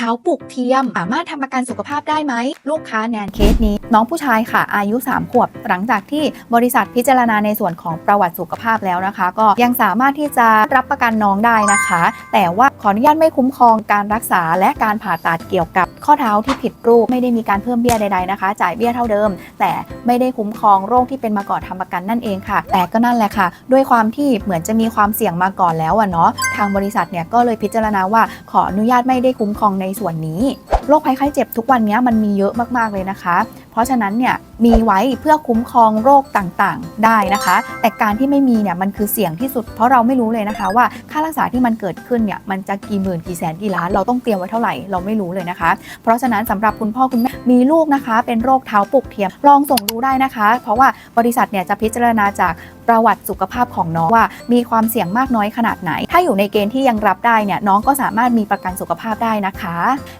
เท้าปลูกเทียมสามารถทำประกันสุขภาพได้ไหม ลูกค้าแนนเคสนี้ น้องผู้ชายค่ะ อายุ 3 ขวบ หลังจากที่บริษัทพิจารณาในส่วนของประวัติสุขภาพแล้วนะคะ ก็ยังสามารถที่จะรับประกันน้องได้นะคะ แต่ว่าขออนุญาตไม่คุ้มครองการรักษาและการผ่าตัดเกี่ยวกับข้อเท้าที่ผิดรูปไม่ได้มีการเพิ่มเบี้ยใดๆนะคะ จ่ายเบี้ยเท่าเดิม แต่ไม่ได้คุ้มครองโรคที่เป็นมาก่อนทำประกันนั่นเองค่ะ แต่ก็นั่นแหละค่ะ ด้วยความที่เหมือนจะมีความเสี่ยงมาก่อนแล้วอะเนาะทางบริษัทเนี่ยก็เลยพิจารณาว่าขออนุญาตไม่ได้คุ้มครองในส่วนนี้ โรคภัยไข้เจ็บทุกวันนี้มันมีเยอะมากๆเลยนะคะ ราะฉะนั้นเนี่ยมีไว้เพื่อคุ้มครองโรคต่างๆ ได้นะคะ แต่การที่ไม่มีเนี่ยมันคือเสี่ยงที่สุด เพราะเราไม่รู้เลยนะคะ ว่าค่ารักษาที่มันเกิดขึ้นเนี่ยมันจะกี่หมื่นกี่แสนกี่ล้านเราต้องเตรียมไว้เท่าไหร่เราไม่รู้เลยนะคะ เพราะฉะนั้นสำหรับคุณพ่อคุณแม่มีลูกนะคะ เป็นโรคเท้าปลุกเทียมลองส่งดูได้นะคะ เพราะว่าบริษัทเนี่ยจะพิจารณาจากประวัติสุขภาพของน้องว่ามีความเสี่ยงมากน้อยขนาดไหน ถ้าอยู่ในเกณฑ์ที่ยังรับได้เนี่ยน้องก็สามารถมีประกันสุขภาพได้นะคะ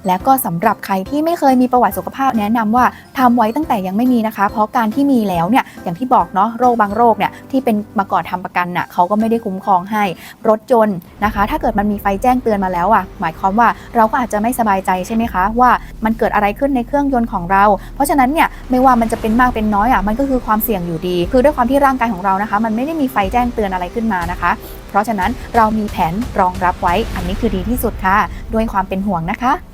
และก็สำหรับใครที่ไม่เคยมีประวัติสุขภาพแนะนำว่าทำไว้ตั้งแต่ยังไม่มีนะคะ เพราะการที่มีแล้วเนี่ยอย่างที่บอกเนาะโรคบางโรคเนี่ยที่เป็นมาก่อนทำประกันน่ะเขาก็ไม่ได้คุ้มครองให้รถยนนะคะ ถ้าเกิดมันมีไฟแจ้งเตือนมาแล้วอะหมายความว่าเราก็อาจจะไม่สบายใจใช่ไหมคะ ว่ามันเกิดอะไรขึ้นในเครื่องยนต์ของเรา เพราะฉะนั้นเนี่ยไม่ว่ามันจะเป็นมากเป็นน้อยอะมันก็คือความเสี่ยงอยู่ดี คือด้วยความที่ร่างกายของเรานะคะ มันไม่ได้มีไฟแจ้งเตือนอะไรขึ้นมานะคะ เพราะฉะนั้นเรามีแผนรองรับไว้อันนี้คือดีที่สุดค่ะ ด้วยความเป็นห่วงนะคะ